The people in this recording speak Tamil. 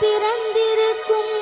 பிறந்திருக்கும்